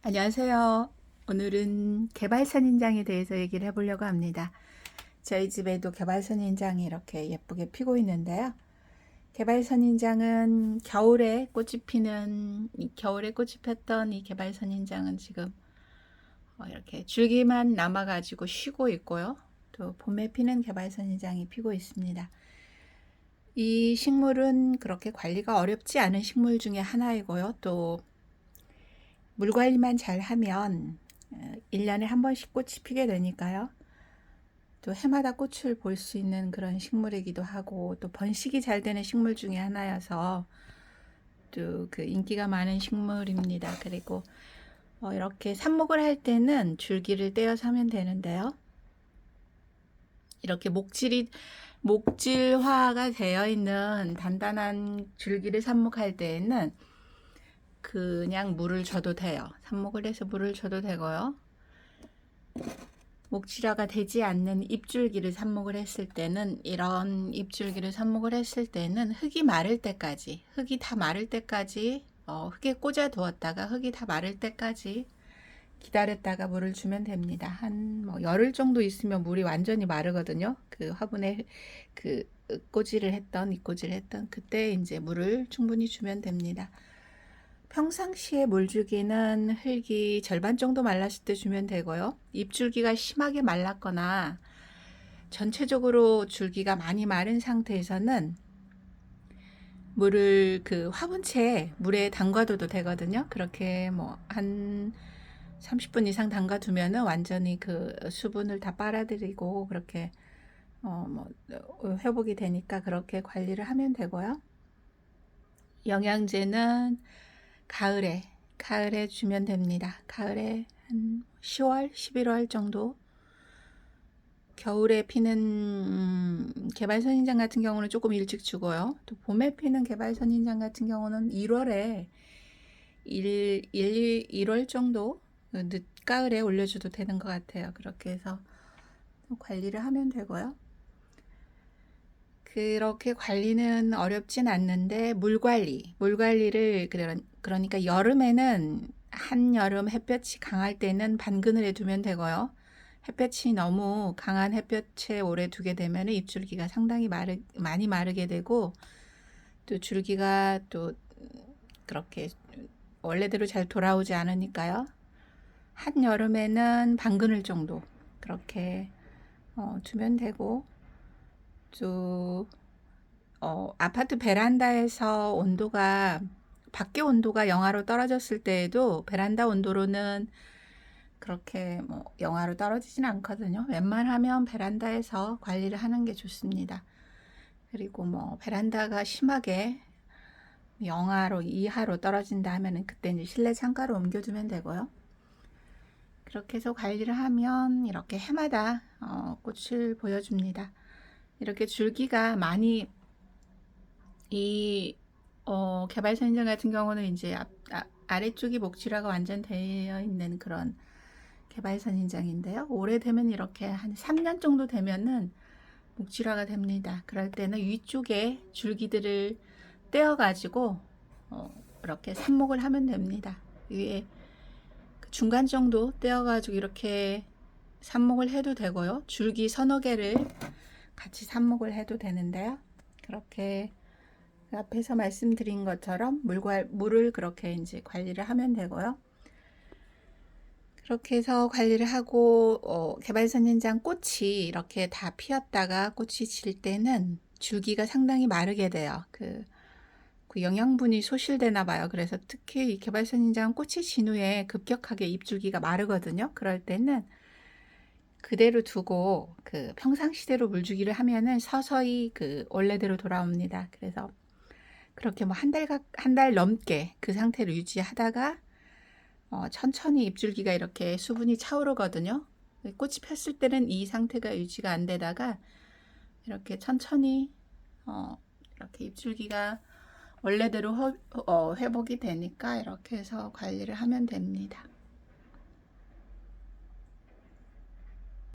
안녕하세요. 오늘은 개발선인장에 대해서 얘기를 해보려고 합니다. 저희 집에도 개발선인장이 이렇게 예쁘게 피고 있는데요. 개발선인장은 겨울에 꽃이 피는, 이 겨울에 꽃이 폈던 이 개발선인장은 지금 어, 이렇게 줄기만 남아가지고 쉬고 있고요. 또 봄에 피는 개발선인장이 피고 있습니다. 이 식물은 그렇게 관리가 어렵지 않은 식물 중에 하나이고요. 또 물 관리만 잘 하면 1년에 한 번씩 꽃이 피게 되니까요. 또 해마다 꽃을 볼 수 있는 그런 식물이기도 하고 또 번식이 잘 되는 식물 중에 하나여서 또 그 인기가 많은 식물입니다. 그리고 어, 이렇게 삽목을 할 때는 줄기를 떼어서 하면 되는데요. 이렇게 목질이 목질화가 되어 있는 단단한 줄기를 삽목할 때에는 그냥 물을 줘도 돼요. 삽목을 해서 물을 줘도 되고요. 목질화가 되지 않는 잎줄기를 삽목을 했을 때는 이런 잎줄기를 삽목을 했을 때는 흙이 마를 때까지 흙이 다 마를 때까지 어, 흙에 꽂아 두었다가 흙이 다 마를 때까지 기다렸다가 물을 주면 됩니다. 한 뭐 열흘 정도 있으면 물이 완전히 마르거든요. 그 화분에 그 꽂이를 했던 잎꽂이를 했던 그때 이제 물을 충분히 주면 됩니다. 평상시에 물 주기는 흙이 절반 정도 말랐을 때 주면 되고요. 잎줄기가 심하게 말랐거나 전체적으로 줄기가 많이 마른 상태에서는 물을 그 화분채에 물에 담가둬도 되거든요. 그렇게 뭐 한 30분 이상 담가두면은 완전히 그 수분을 다 빨아들이고 그렇게 어뭐 회복이 되니까 그렇게 관리를 하면 되고요. 영양제는 가을에 가을에 주면 됩니다. 가을에 한 10월, 11월 정도. 겨울에 피는 음, 개발선인장 같은 경우는 조금 일찍 주고요. 또 봄에 피는 개발선인장 같은 경우는 1월에 1, 1, 1월 정도 늦가을에 올려줘도 되는 것 같아요. 그렇게 해서 관리를 하면 되고요. 그렇게 관리는 어렵진 않는데 물 관리, 물 관리를 그 러니까 여름에는 한여름 햇볕이 강할 때는 반그늘에 두면 되고요. 햇볕이 너무 강한 햇볕에 오래 두게 되면 잎줄기가 상당히 마르, 많이 마르게 되고 또 줄기가 또 그렇게 원래대로 잘 돌아오지 않으니까요. 한 여름에는 반그늘 정도 그렇게 어, 두면 되고 또 어, 아파트 베란다에서 온도가 밖에 온도가 영하로 떨어졌을 때에도 베란다 온도로는 그렇게 뭐 영하로 떨어지진 않거든요. 웬만하면 베란다에서 관리를 하는 게 좋습니다. 그리고 뭐 베란다가 심하게 영하로 이하로 떨어진다 하면은 그때 이제 실내 창가로 옮겨주면 되고요. 그렇게 해서 관리를 하면 이렇게 해마다 어, 꽃을 보여줍니다. 이렇게 줄기가 많이 이 어, 개발선인장 같은 경우는 이제 앞, 아, 아래쪽이 목질화가 완전 되어 있는 그런 개발선인장인데요. 오래되면 이렇게 한 3년 정도 되면은 목질화가 됩니다. 그럴 때는 위쪽에 줄기들을 떼어 가지고 어, 이렇게 삽목을 하면 됩니다. 위에 그 중간 정도 떼어 가지고 이렇게 삽목을 해도 되고요. 줄기 서너 개를 같이 삽목을 해도 되는데요. 그렇게 앞에서 말씀드린 것처럼 물과 물을 그렇게 이제 관리를 하면 되고요. 그렇게 해서 관리를 하고 어, 개발선인장 꽃이 이렇게 다 피었다가 꽃이 질 때는 줄기가 상당히 마르게 돼요. 그, 그 영양분이 소실되나 봐요. 그래서 특히 이 개발선인장 꽃이 진 후에 급격하게 잎줄기가 마르거든요. 그럴 때는 그대로 두고 그 평상시대로 물 주기를 하면은 서서히 그 원래대로 돌아옵니다. 그래서 그렇게 뭐 한 달, 한 달 넘게 그 상태를 유지하다가 어, 천천히 잎줄기가 이렇게 수분이 차오르거든요. 꽃이 폈을 때는 이 상태가 유지가 안 되다가 이렇게 천천히 어, 이렇게 잎줄기가 원래대로 허, 어, 회복이 되니까 이렇게 해서 관리를 하면 됩니다.